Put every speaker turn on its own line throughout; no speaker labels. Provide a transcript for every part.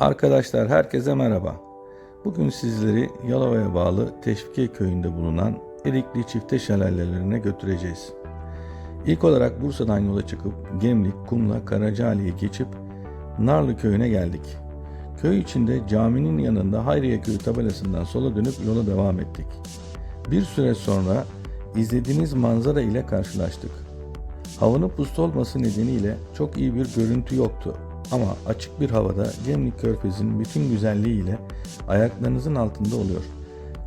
Arkadaşlar herkese merhaba. Bugün sizleri Yalova'ya bağlı Teşvikiye köyünde bulunan Erikli Çifte Şelalelerine götüreceğiz. İlk olarak Bursa'dan yola çıkıp Gemlik, Kumla, Karacaali'ye geçip Narlı köyüne geldik. Köy içinde caminin yanında Hayriye Köyü tabelasından sola dönüp yola devam ettik. Bir süre sonra izlediğiniz manzara ile karşılaştık. Havanın puslu olması nedeniyle çok iyi bir görüntü yoktu. Ama açık bir havada Gemlik Körfezi'nin bütün güzelliğiyle ayaklarınızın altında oluyor.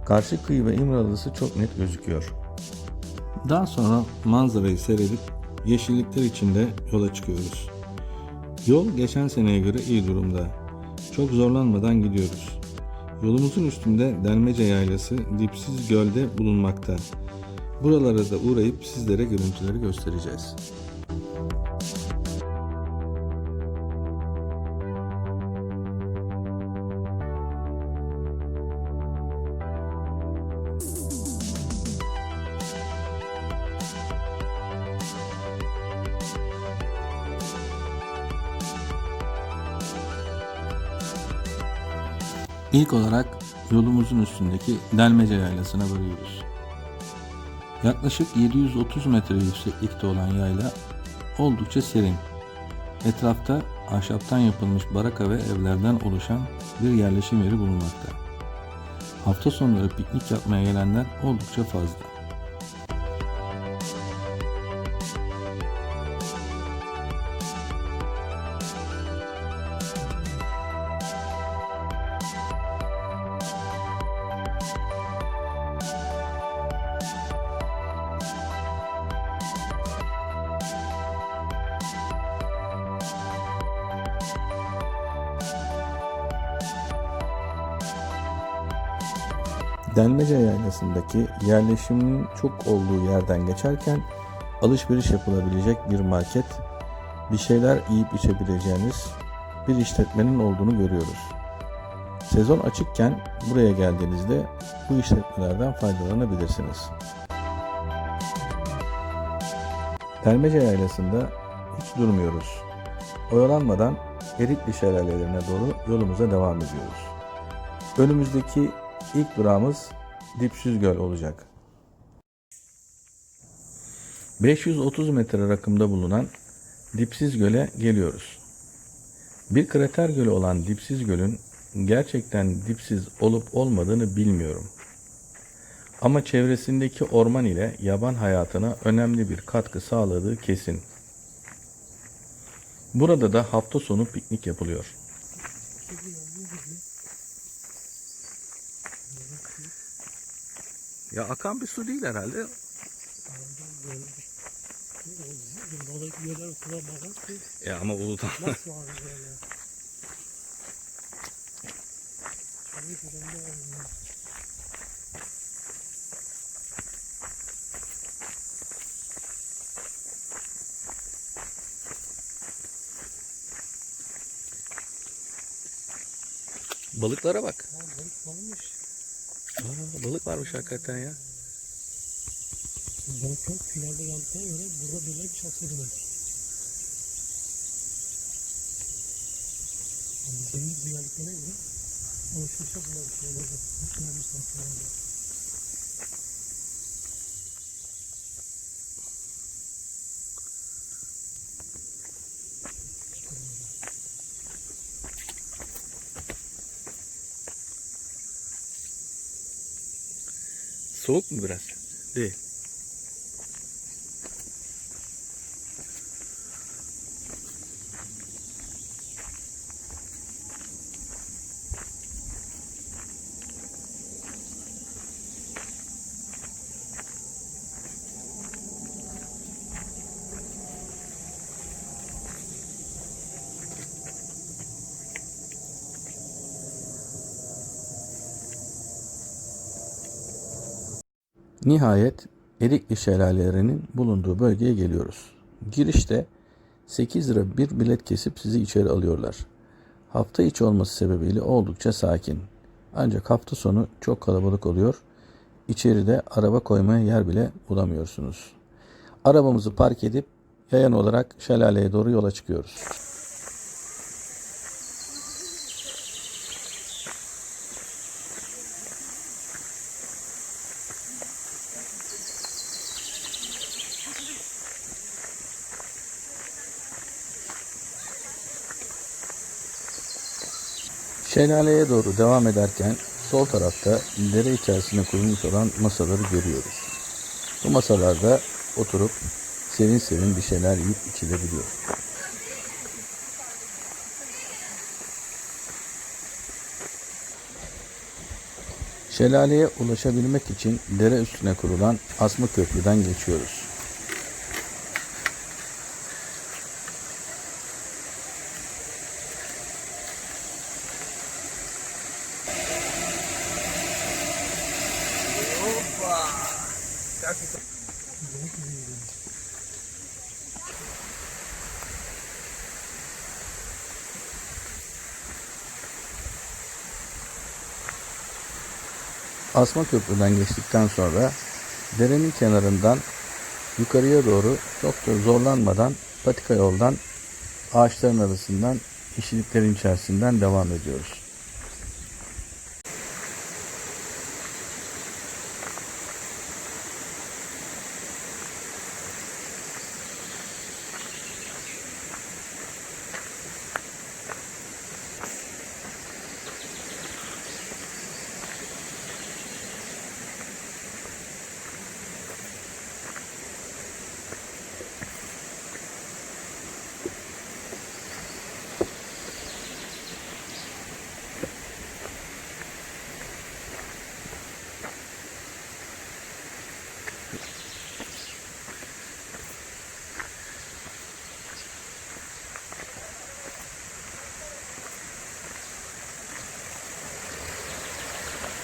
Karşı kıyı ve İmralısı çok net gözüküyor. Daha sonra manzarayı seyredip yeşillikler içinde yola çıkıyoruz. Yol geçen seneye göre iyi durumda. Çok zorlanmadan gidiyoruz. Yolumuzun üstünde Delmece Yaylası dipsiz gölde bulunmakta. Buralara da uğrayıp sizlere görüntüleri göstereceğiz. İlk olarak yolumuzun üstündeki Delmece Yaylası'na varıyoruz. Yaklaşık 730 metre yükseklikte olan yayla oldukça serin. Etrafta ahşaptan yapılmış baraka ve evlerden oluşan bir yerleşim yeri bulunmakta. Hafta sonları piknik yapmaya gelenler oldukça fazla. Delmece Yaylası'ndaki yerleşimin çok olduğu yerden geçerken alışveriş yapılabilecek bir market, bir şeyler yiyip içebileceğiniz bir işletmenin olduğunu görüyoruz. Sezon açıkken buraya geldiğinizde bu işletmelerden faydalanabilirsiniz. Delmece Yaylası'nda hiç durmuyoruz. Oyalanmadan Erikli şelalelerine doğru yolumuza devam ediyoruz. Önümüzdeki ilk durağımız Dipsiz Göl olacak. 530 metre rakımda bulunan Dipsiz Göl'e geliyoruz. Bir krater gölü olan Dipsiz Göl'ün gerçekten dipsiz olup olmadığını bilmiyorum. Ama çevresindeki orman ile yaban hayatına önemli bir katkı sağladığı kesin. Burada da hafta sonu piknik yapılıyor. Ya akan bir su değil herhalde.
Ki
Ya ama Uludağ.
nasıl abi böyle.
Balıklara bak.
Ha balık varmış.
Aa, balık varmış hakikaten ya.
Balık çok finalde geldikten göre burada böyle bir şans demek. Yani deniz geldiklerine göre alışmışlar bunlar bir şey olacak. Finalde şanslar olacak.
Soğuk mu biraz? Değil. Nihayet Erikli şelalelerinin bulunduğu bölgeye geliyoruz. Girişte 8 lira bir bilet kesip sizi içeri alıyorlar. Hafta içi olması sebebiyle oldukça sakin. Ancak hafta sonu çok kalabalık oluyor. İçeride araba koymaya yer bile bulamıyorsunuz. Arabamızı park edip yayan olarak şelaleye doğru yola çıkıyoruz. Şelaleye doğru devam ederken sol tarafta dere içerisinde kurulmuş olan masaları görüyoruz. Bu masalarda oturup serin serin bir şeyler yiyip içilebiliyor. Şelaleye ulaşabilmek için dere üstüne kurulan asma köprüden geçiyoruz. Asma köprüden geçtikten sonra derenin kenarından yukarıya doğru çok da zorlanmadan patika yoldan ağaçların arasından yeşilliklerin içerisinden devam ediyoruz.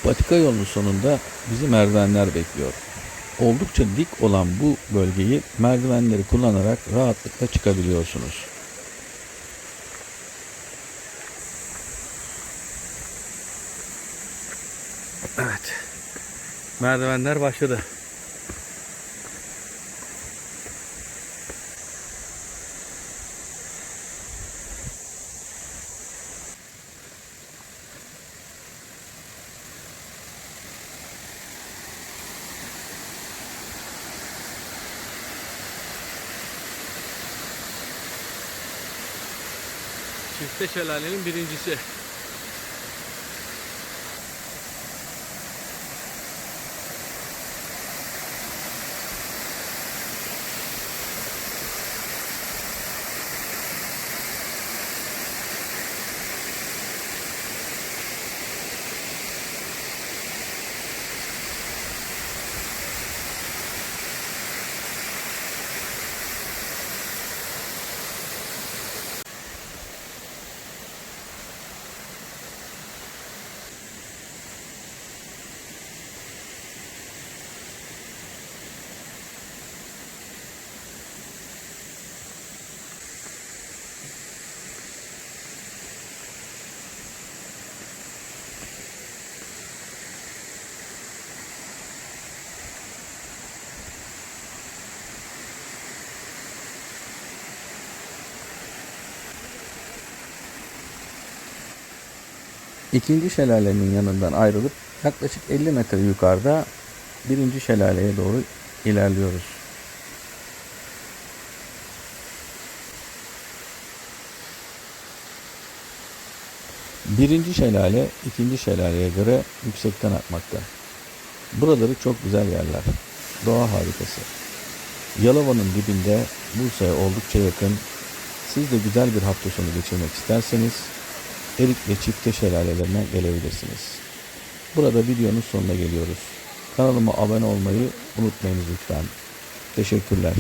Patika yolunun sonunda bizi merdivenler bekliyor. Oldukça dik olan bu bölgeyi merdivenleri kullanarak rahatlıkla çıkabiliyorsunuz. Evet. Merdivenler başladı. Çifte şelalenin birincisi. İkinci şelalenin yanından ayrılıp yaklaşık 50 metre yukarıda birinci şelaleye doğru ilerliyoruz. Birinci şelale ikinci şelaleye göre yüksekten akmakta. Buraları çok güzel yerler. Doğa harikası. Yalova'nın dibinde Bursa'ya oldukça yakın. Siz de güzel bir hafta sonu geçirmek isterseniz Erikli çifte şelalelerine gelebilirsiniz. Burada videonun sonuna geliyoruz. Kanalıma abone olmayı unutmayınız lütfen. Teşekkürler.